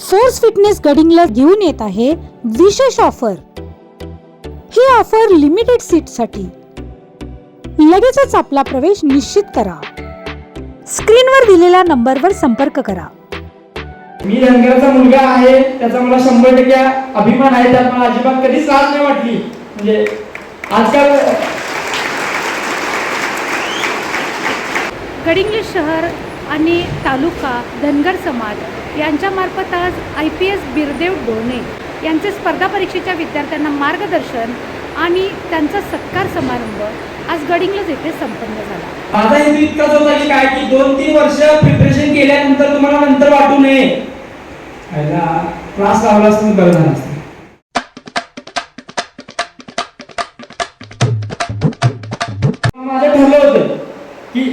Force fitness गडिंगला घेऊन येत आहे विशेष ऑफर ही ऑफर लिमिटेड सीटसाठी लगेचच आपला प्रवेश निश्चित करा. स्क्रीनवर दिलेल्या नंबरवर संपर्क करा. मी धनगराचा मुलगा आहे त्याचा मला शंभर टक्के अभिमान आहे त्यात मला अजिबात कधीच लाज नाही वाटली. म्हणजे आजकाल गडिंग्लज शहर आणि तालुका धनगर समाज यांच्यामार्फत आज I P S Birdev Done यांचे स्पर्धा परीक्षेच्या विद्यार्थ्यांना मार्गदर्शन आणि त्यांचा सत्कार समारंभ आज गडिंग्लज येथे संपन्न झाला. माझा हेतू इतकाच होता की काय की दोन तीन वर्ष प्रिपरेशन केल्यानंतर तुम्हाला नंतर वाटू नये. क्लास लावला असतं बरं झालं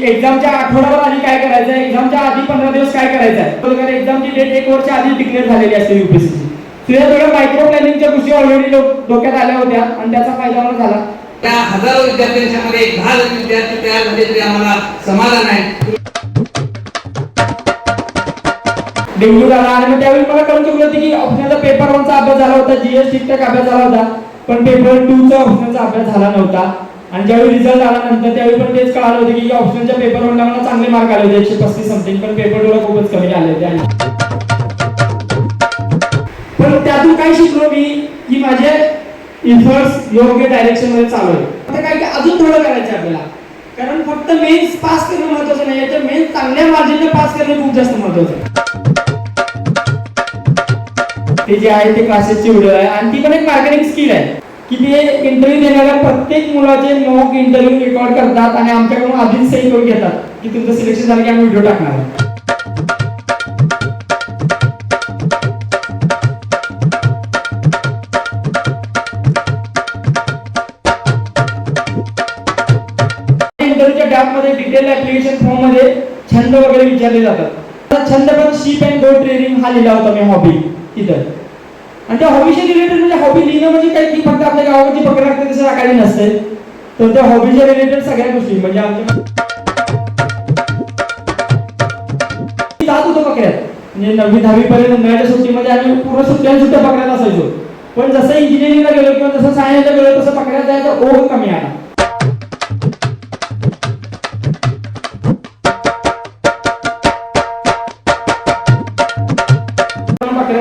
एक्झामच्या आठवड्याभर आधी काय करायचं आहे एक्झामच्या आधी पंधरा दिवस काय करायचं आहे एक्झामची डेट एक वर्ष आधी डिक्लेअर झालेली असते युपीएससी तुझ्या थोड्या मायक्रो प्लॅनिंगच्या गोष्टी ऑलरेडी डोक्यात आल्या होत्या आणि त्याचा फायदा मला झाला त्या हजारो विद्यार्थ्यांच्या मध्ये एक दहा विद्यार्थी तयार झाले तरी आम्हाला समाधान आहे डेंग्यू झाला आणि मग त्यावेळी मला कळून चुकलं होतं की ऑप्शनलचा पेपर वनचा अभ्यास झाला होता जीएस ठीकठाक अभ्यास झाला होता पण पेपर टू चा ऑप्शनलचा अभ्यास झाला नव्हता आणि ज्यावेळी रिझल्ट आल्यानंतर त्यावेळी पण तेच कळालं होतं की ऑप्शनच्या पेपर वनला मला चांगले मार्क आले होते एकशे पस्तीस समथिंग पण पेपर डोळा खूपच कमी आले होते आणि पण त्यातून काय शिकलो मी की माझे इफर्ट्स योग्य डायरेक्शनमध्ये चालू आहे आता काय की अजून थोडं करायचं आहे आपल्याला. कारण फक्त मेन्स पास करणं महत्वाचं नाही याच्या मेन्स चांगल्या मार्जिनने पास करणं खूप जास्त महत्वाचं आहे. ते जे आहे ते क्लासेसची व्हिडिओ आहे. आणि ती पण एक मार्केटिंग स्किल आहे. की ते इंटरव्ह्यू देणाऱ्या प्रत्येक मुलाचे मॉक इंटरव्ह्यू रेकॉर्ड करतात आणि आमच्याकडून आधीच सही करून घेतात. की तुमचं सिलेक्शन झालं की आम्ही व्हिडिओ टाकणार आहे. मध्ये डिटेल ऍप्लिकेशन फॉर्ममध्ये छंद वगैरे विचारले जातात. छंद पण शीप अँड गो ट्रेनिंग हा लिहिला होता मी हॉबी तिथं आणि त्या हॉबीशी रिलेटेड म्हणजे हॉबी लिहिणं म्हणजे काही की फक्त आपल्या गावामध्ये पकड लागते तसं काही नसते तर त्या हॉबीच्या रिलेटेड सगळ्या गोष्टी म्हणजे आमच्या जात होतो पकड्यात. म्हणजे नववी दहावी पर्यंत उन्हाळ्याच्या सुट्टीमध्ये आम्ही पूर्ण सुट्ट्या सुद्धा पकड्यात असायचो. पण जसं इंजिनिअरिंगला गेलो किंवा जसं सायन्सला गेलो तसं पकड्यात जायचा ओघ कमी आला.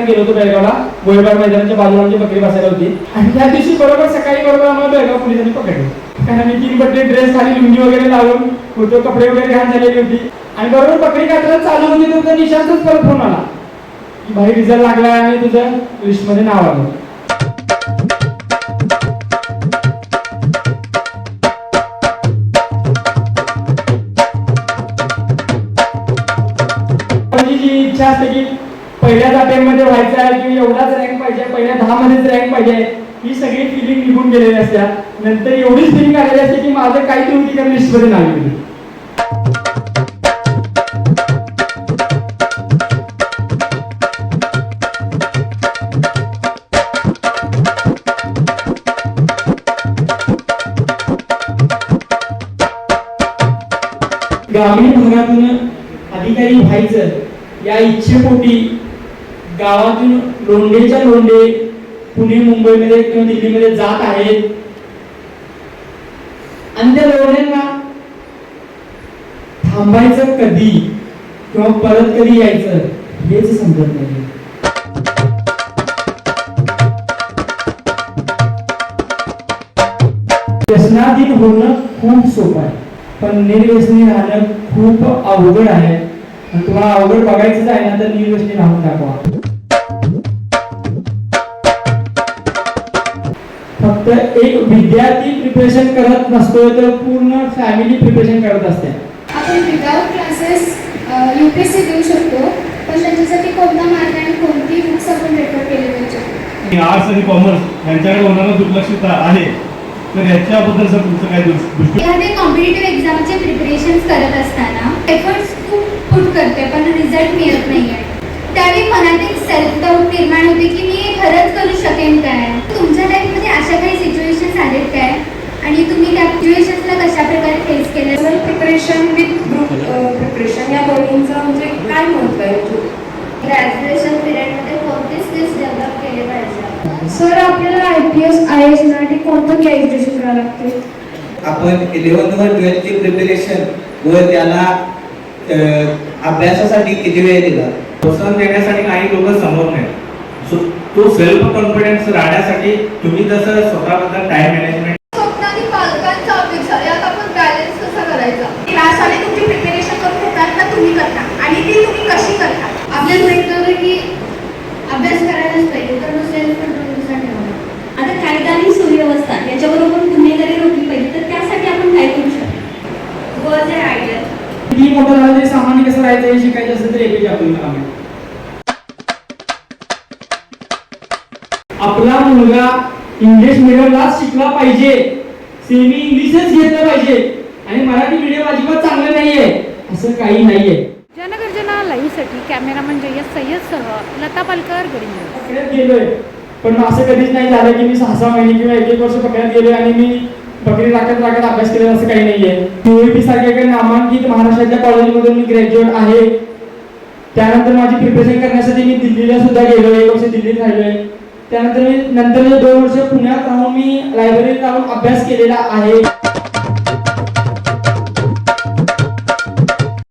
गेलो होतो बेळगावला. गोळीबार मैदानाच्या बाजूला आमची बकरी बसायला होती. आणि त्या दिवशी बरोबर सकाळी बरोबर आम्हाला बेळगाव पोलिसांनी पकडलं. कारण आम्ही तीन बटले ड्रेस खाली लुंगी वगैरे लावून होतो कपडे वगैरे घाण झालेली होती. आणि बरोबर बकरी काढताना चालू होती तुमचा निशांतच परत फोन आला. की भाई रिझल्ट लागला आणि तुझं लिस्टमध्ये नाव आलं. जी इच्छा असते की पहिल्याच अटेम्प्टमध्ये व्हायचं आहे की एवढाच रँक पाहिजे पहिल्या दहा मध्येच रँक पाहिजे ही सगळी फिलिंग निघून गेलेली असत्या. नंतर एवढीच फिलिंग आलेली असते की माझं काही होती त्या लिस्टमध्ये नाही ग्रामीण भागातून अधिकारी व्हायचं या इच्छेपोटी गावातून लोंढेच्या लोंढे पुणे मुंबईमध्ये किंवा दिल्लीमध्ये जात आहेत. आणि त्या लोंढ्यांना थांबायचं कधी किंवा परत कधी यायचं हेच समजत नाही. व्यसनाधीन होणं खूप सोपं आहे पण निर्व्यसनी राहणं खूप अवघड आहे. तुम्हाला अवघड बघायचंच आहे ना तर निर्व्यसनी राहून दाखवा. फक्त एक विद्यार्थी प्रिपरेशन करत नसतो तर पूर्ण फॅमिली प्रिपरेशन करत असते. आपण without classes U P S C देऊ शकतो पण त्याच्यासाठी कोणता मार्ग आणि कोणती बुक्स आपण रेफर केले पाहिजे? आर्ट्स आणि कॉमर्स यांच्याकडे होणारं दुर्लक्षित आहे. तर याच्याबद्दल सर तुमचं काय दृष्- दृष्टी एखादे कॉम्पिटेटिव्ह एक्झामचे प्रिपरेशन करत असताना एफर्ट्स खूप पुट करते पण रिझल्ट मिळत नाही आहे त्यावेळी मनात एक सेल्फ डाऊट निर्माण होते की मी हे खरंच करू शकेन काय? तुमच्या अशा काही सिच्युएशन्स आलेत काय आणि तुम्ही त्या सिच्युएशन्सला कशा प्रकारे फेस केलं? प्रिपरेशन विथ ग्रुप प्रिपरेशन या दोन्हींचं म्हणजे काय महत्त्व आहे ग्रॅज्युएशन पिरियडमध्ये स्किल्स डेव्हलप केले पाहिजे? सर आपल्याला आय पी एस आय एससाठी कोणतं ग्रॅज्युएशन करावं लागते? आपण इलेव्हन्थ व ट्वेल्थची प्रिपरेशन व त्याला अभ्यासासाठी किती वेळ दिला? प्रोत्साहन देण्यासाठी काही लोक तो सेल्फ कॉन्फिडन्स राहण्यासाठी तुम्ही जसं स्वतःबद्दल टाइम मॅनेजमेंट स्वप्न आणि पालकांच्या अपेक्षा यात आपण बॅलन्स कसा करायचा? तुमची प्रिपरेशन करून घेतात तुम्ही करता. आणि ती तुम्ही कशी करता? आपल्याला माहिती की अभ्यास करायलाच पाहिजे तर मग सेल्फ कंट्रोल कसा ठेवावा आता कायदा आणि सुव्यवस्था याच्याबरोबर गुन्हेगारी रोखली पाहिजे तर त्यासाठी आपण काय करू शकतो? आयडिया किती मोठं झालं तरी सामान्य कसं राहायचं हे शिकायचं असेल तर एपीजे अब्दुल कलाम मुलगा इंग्लिश मिडियमलाच शिकला पाहिजे. सेमी इंग्लिशच घेतलं पाहिजे. आणि मराठी मीडियम अजिबात चांगलं नाहीये. असं काही नाहीये. जनगर्जना लाईव्हसाठी कॅमेरामन जय्यद सय्यदसह लता पालकर पकड्यात गेलोय. पण असं कधीच नाही झालं की मी सहा सहा महिने किंवा एक एक वर्ष पकड्यात गेलोय आणि मी बकरी राखत राखत अभ्यास केलेला असं काही नाहीये. पीओपी सारख्या काही नामांकित महाराष्ट्राच्या कॉलेजमधून मी ग्रॅज्युएट आहे. त्यानंतर माझी प्रिपरेशन करण्यासाठी मी दिल्लीला सुद्धा गेलो एक वर्ष दिल्लीत राहिलोय. त्यानंतर मी नंतर दोन वर्ष पुण्यात राहून मी लायब्ररीत राहून अभ्यास केलेला आहे.